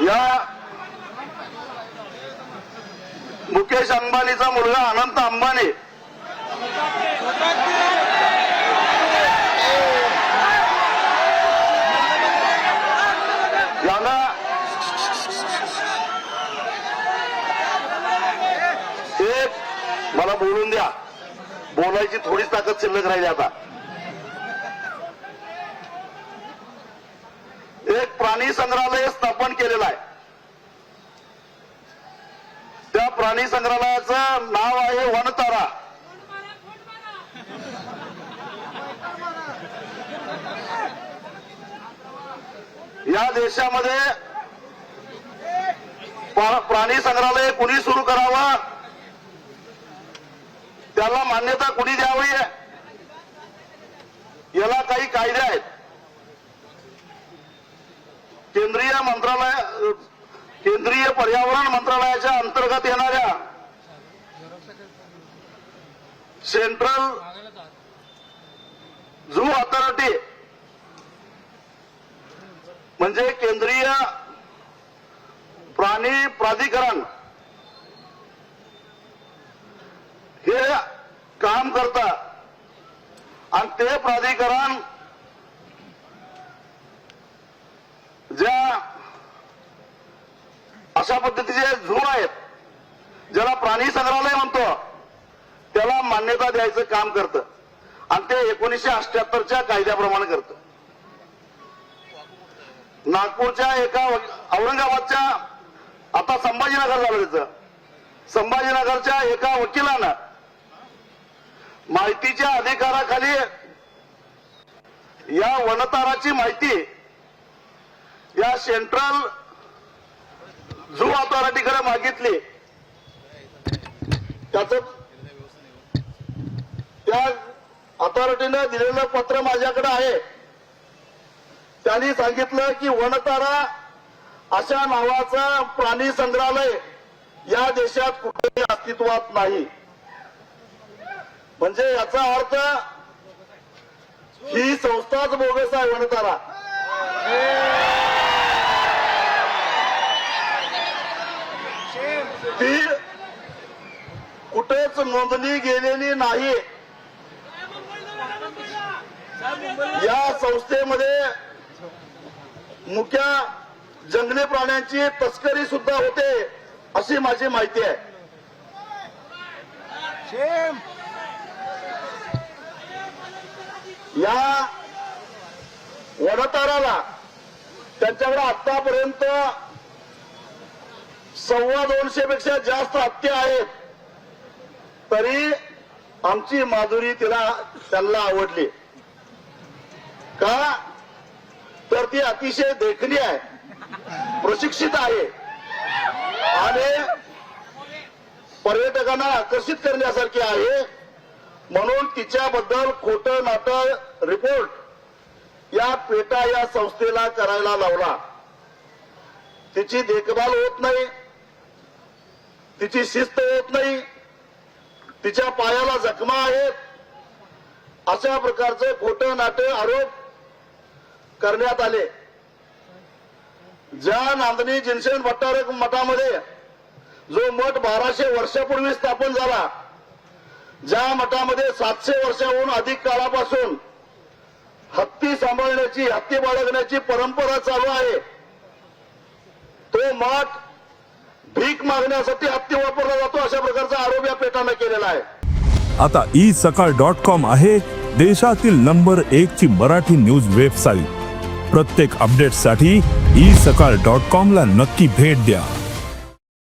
या मुकेश अंबानीचा मुलगा अनंत अंबानी. यांना एक मला बोलून द्या. बोलायची थोडीच ताकद शिल्लक राहिली आता. एक प्राणी संग्रहालय स्थापन केलेलं आहे. त्या प्राणी संग्रहालयाचं नाव आहे वनतारा. या देशामध्ये प्रा- प्राणी संग्रहालय कुणी सुरू करावं? त्याला मान्यता कुणी द्यावी? याला काही कायदे आहेत. केंद्रीय मंत्रालय केंद्रीय पर्यावरण मंत्रालयाच्या अंतर्गत येणाऱ्या सेंट्रल झू अथॉरिटी म्हणजे केंद्रीय प्राणी प्राधिकरण हे काम करतात आणि ते प्राधिकरण ज्या अशा पद्धतीचे झू आहेत. ज्याला प्राणी संग्रहालय म्हणतो. त्याला मान्यता द्यायचं काम करतं. आणि ते एकोणीसशे अठ्याहत्तरच्या कायद्याप्रमाणे करतं. नागपूरच्या एका औरंगाबादच्या आता संभाजीनगर झालं त्याचं. संभाजीनगरच्या एका वकिलानं माहितीच्या अधिकाराखाली या वनताराची माहिती या सेंट्रल ऑथॉरिटीकडे मागितली. त्याच त्या ऑथॉरिटीनं दिलेलं पत्र माझ्याकडे आहे. त्यांनी सांगितलं की वनतारा अशा नावाचं प्राणी संग्रहालय या देशात कुठेही अस्तित्वात नाही. म्हणजे याचा अर्थ ही संस्थाच बोगस आहे वनतारा. ती कुठेच नोंदणी गेलेली नाही. या संस्थेमध्ये मुख्य जंगली प्राण्यांची तस्करी सुद्धा होते अशी माझी माहिती आहे. या वनताराला त्यांच्याकडे आतापर्यंत सव्वा दोनशे पेक्षा जास्त हत्या आहेत. तरी आमची माधुरी तिला त्यांना आवडली. का? तर ती अतिशय देखणी आहे. प्रशिक्षित आहे. आणि पर्यटकांना आकर्षित करण्यासारखी आहे. म्हणून तिच्याबद्दल खोटं नाटक रिपोर्ट या पेटा या संस्थेला करायला लावला. तिची देखभाल होत नाही. तिची शिस्त होत नाही. तिच्या पायाला जखमा आहेत. अशा प्रकारचे खोट नाटक आरोप करण्यात आले. ज्या नांदणी जिनसेन भट्टारक मठामध्ये जो मठ बाराशे वर्षापूर्वी स्थापन झाला ज्या मठामध्ये सातशे वर्षाहून अधिक काळापासून हत्ती सांभाळण्याची हत्ती बाळगण्याची परंपरा चालू आहे तो मठ भीक मागण्यासाठी हत्ती वापरला जातो अशा प्रकारचा आरोप या पेटानं केलेला आहे. आता ई सकाळ डॉट कॉम आहे देशातील नंबर एक ची मराठी न्यूज वेबसाईट. प्रत्येक अपडेटसाठी ई सकाळ डॉट कॉम ला नक्की भेट द्या.